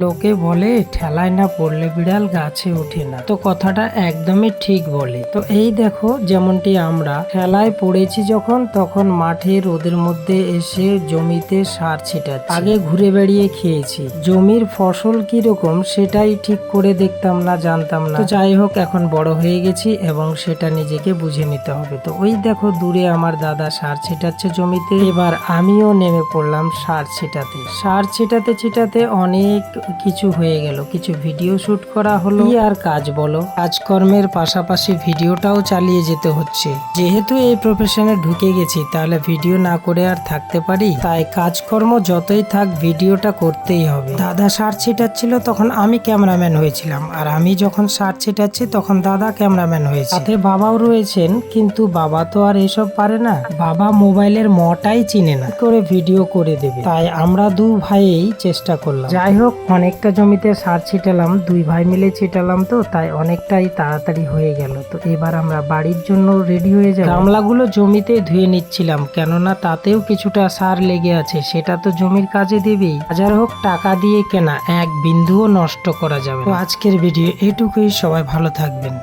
লোকে বলে, ঠেলায় না পড়লে বিড়াল গাছে ওঠে না। তো কথাটা একদমই ঠিক বলে। তো এই দেখো, যেমনটি আমরা ঠেলায় পড়েছি যখন, তখন মাঠে রোদের মধ্যে এসে জমিতে সার ছিটাচ্ছি। আগে ঘুরে বেড়িয়ে খেয়েছি। জমির ফসল কীরকম, সেটাই ঠিক করে দেখতাম না, জানতাম না। তো যাই হোক, এখন বড় হয়ে গেছি এবং সেটা নিজেকে বুঝে নিতে হবে। তো ওই দেখো, দূরে আমার দাদা সার ছিটাচ্ছে জমিতে। এবার আমিও নেমে পড়লাম সার ছিটাতে। সার ছিটাতে ছিটাতে অনেক কিছু হয়ে গেল, কিছু ভিডিও শুট করা হলো। আর কাজ বলো? কাজকর্মের পাশাপাশি ভিডিওটাও চালিয়ে যেতে হচ্ছে। যেহেতু এই প্রফেশনে ঢুকে গেছি, তাহলে ভিডিও না করে আর থাকতে পারি? তাই কাজকর্ম যতই থাক ভিডিওটা করতেই হবে। দাদা সার ছিটাচ্ছিল, তখন আমি ক্যামেরাম্যান হয়েছিলাম। আর আমি যখন সার ছিটাচ্ছি, তখন দাদা ক্যামেরাম্যান হয়েছে। সাথে বাবাও রয়েছেন, কিন্তু বাবা তো আর এসব পারে না। বাবা মোবাইলের মটাই চিনে না। করে ভিডিও করে দেবে? তাই আমরা দু ভাইয়েই চেষ্টা করলাম। যাই হোক অনেকটা জমিতে সার ছিটালাম, দুই ভাই মিলে ছিটালাম তো, তাই অনেকটাই তাড়াতাড়ি হয়ে গেল। তো এবার আমরা বাড়ির জন্য রেডি হয়ে যাব। গামলাগুলো জমিতে ধুয়ে নিচ্ছিলাম, কেননা তাতেও কিছুটা সার লেগে আছে, সেটা তো জমির কাজে দেবেই। হাজার হোক, টাকা দিয়ে কেনা, এক বিন্দুও নষ্ট করা যাবে তো আজকের ভিডিও এটুকুই, সবাই ভালো থাকবেন।